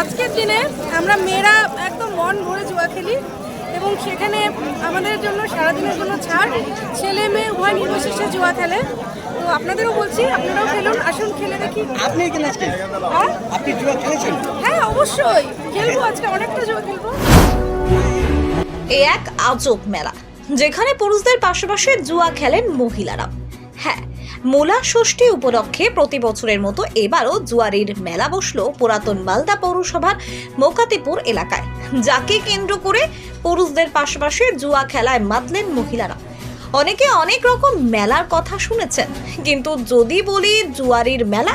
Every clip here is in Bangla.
আজকের দিনে আমরা মেয়েরা একদম মন ভরে জুয়া খেলি এবং সেখানে আমাদের জন্য সারাদিনের জন্য ছাড় ছেলে মেয়ে উভয় নির্বিশেষে জুয়া খেলে। তো আপনাদেরও বলছি আপনারাও খেলুন আসুন খেলে দেখি। আপনি আজকে? হ্যাঁ? আপনি জুয়া খেলেছেন? হ্যাঁ অবশ্যই। খেলব আজকে অনেকটা জুয়া খেলব। এ এক আজব মেলা যেখানে পুরুষদের পাশাপাশি জুয়া খেলেন মহিলারা। হ্যাঁ মোলা ষষ্ঠী উপলক্ষে প্রতি বছরের মতো এবারও জুয়ারির মেলা বসল পুরাতন মালদা পৌরসভার মোকাতিপুর এলাকায়, যাকে কেন্দ্র করে পুরুষদের পাশাপাশি জুয়া খেলায় মাতলেন মহিলারা। অনেকে অনেক রকম মেলার কথা শুনেছেন, কিন্তু যদি বলি জুয়ারির মেলা,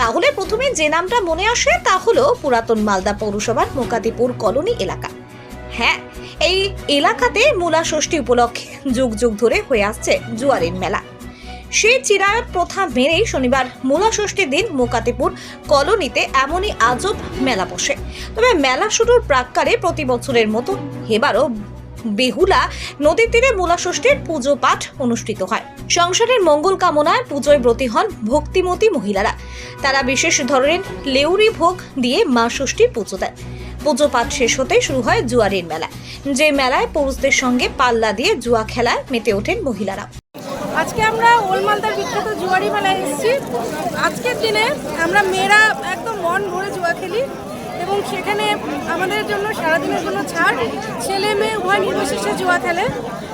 তাহলে প্রথমে যে নামটা মনে আসে তা হলো পুরাতন মালদা পৌরসভার মোকাতিপুর কলোনি এলাকা। হ্যাঁ এই এলাকাতে মূলা ষষ্ঠী উপলক্ষে যুগ যুগ ধরে হয়ে আসছে জুয়ারির মেলা। সেই চিরায়ত প্রথা মেনেই শনিবার মূলা ষষ্ঠীর দিন মোকাতিপুর কলোনিতে এমনই আজব মেলা বসে। তবে মেলা শুরুর প্রাক্কালে প্রতি বছরের মতো এবারও বেহুলা নদীর তীরে মূলা ষষ্ঠীর পুজো পাঠ অনুষ্ঠিত হয়। সংসারের মঙ্গল কামনায় পুজোয় ব্রতী হন ভক্তিমতী মহিলারা। তারা বিশেষ ধরনের লেউরি ভোগ দিয়ে মা ষষ্ঠীর পুজো দেয় পুজো পাঠ শেষ হতে শুরু হয় জুয়ারির মেলা যে মেলায় পুরুষদের সঙ্গে পাল্লা দিয়ে জুয়া খেলায় মেতে ওঠেন মহিলারা। আজকে আমরা ওলমালদার বিখ্যাত জুয়ারি মেলায় এসেছি। আজকের দিনে আমরা মেয়েরা একদম মন ভরে জুয়া খেলি এবং সেখানে আমাদের জন্য সারাদিনের জন্য ছাড়। ছেলে মেয়ে উভয় নির্বিশেষে জুয়া খেলে।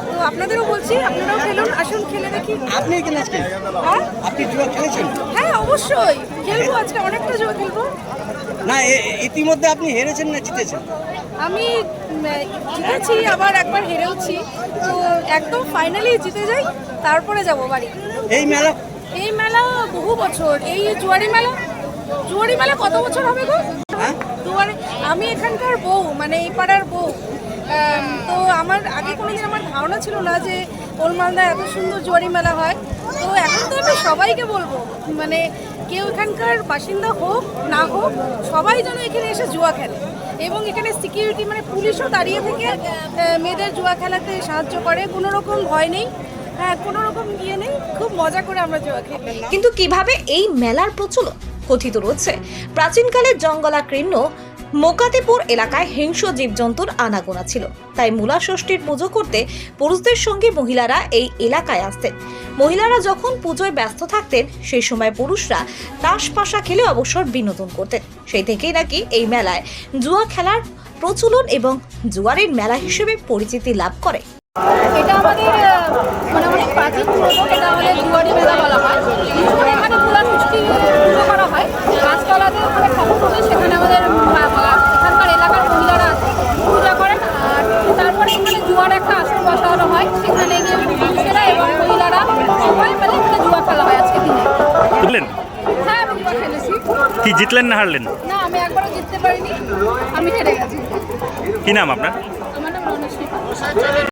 তো আপনাদেরও বলছি আপনারাও খেলুন আসুন খেলে দেখি। আপনি হ্যাঁ? আপনি জুয়া খেলেছেন? হ্যাঁ অবশ্যই। খেলব আজকে অনেকটা জুয়া খেলব। না ইতিমধ্যে আপনি হেরেছেন না জিতেছেন? আমি জিতেছি আবার একবার হেরেওছি। তো একদম ফাইনালি জিতে যাই তারপরে যাব বাড়ি। এই মেলা? এই মেলা বহু বছর। এই জুয়ারি মেলা? জুয়ারি মেলা কত বছর হবে গো? হ্যাঁ? আমি এখানকার বউ মানে এই পাড়ার বউ। তো আমার আগে কোনোদিন আমার ধারণা ছিল না যে ওলমালদায় এত সুন্দর জুয়ারি মেলা হয়। তো এখন তো আমি সবাইকে বলব মানে কেউ এখানকার বাসিন্দা হোক, না হোক, সবাই যেন এখানে এসে জুয়া খেলে। এবং এখানে সিকিউরিটি মানে পুলিশও দাঁড়িয়ে থেকে মেয়েদের জুয়া খেলাতে সাহায্য করে। কোনো রকম ভয় নেই। হ্যাঁ কোনো রকম ইয়ে নেই। খুব মজা করে আমরা জুয়া খেলি। কিন্তু কীভাবে এই মেলার প্রচলন কথিত রয়েছে? প্রাচীনকালে জঙ্গলাকীর্ণ মোকাতিপুর এলাকায় হিংস্র জীবজন্তুর আনাগোনা ছিল। তাই মূলা ষষ্ঠীর পুজো করতে পুরুষদের সঙ্গে মহিলারা এই এলাকায় আসতেন। মহিলারা যখন পুজোয় ব্যস্ত থাকতেন, সেই সময় পুরুষরা তাস পাশা খেলে অবসর বিনোদন করতেন। সেই থেকেই নাকি এই মেলায় জুয়া খেলার প্রচলন এবং জুয়ারের মেলা হিসেবে পরিচিতি লাভ করে। এটা আমাদের মানে অনেক প্রাচীন পুরনো, এটা আমাদের জুয়ারি মেলা বলা হয় বিশেষ এখানে তুলা মিষ্টি পুজো করা হয় গাছতলাতে ওখানে ঠাকুর করে সেখানে আমাদের মা- মা- এখানকার এলাকার মহিলারা আছে পূজা করেন আর তারপরে এখানে জুয়ার একটা আসর বসানো হয় সেখানে গিয়ে পুরুষেরা এবং মহিলারা সবাই মিলে এখানে জুয়া খেলা হয় আজকে দিনে। বুঝলেন হ্যাঁ আমি জুয়া খেলেছি। কি জিতলেন না হারলেন? না আমি একবারও জিততে পারিনি আমি হেরে গেছি। কি নাম আপনার? আমার নাম।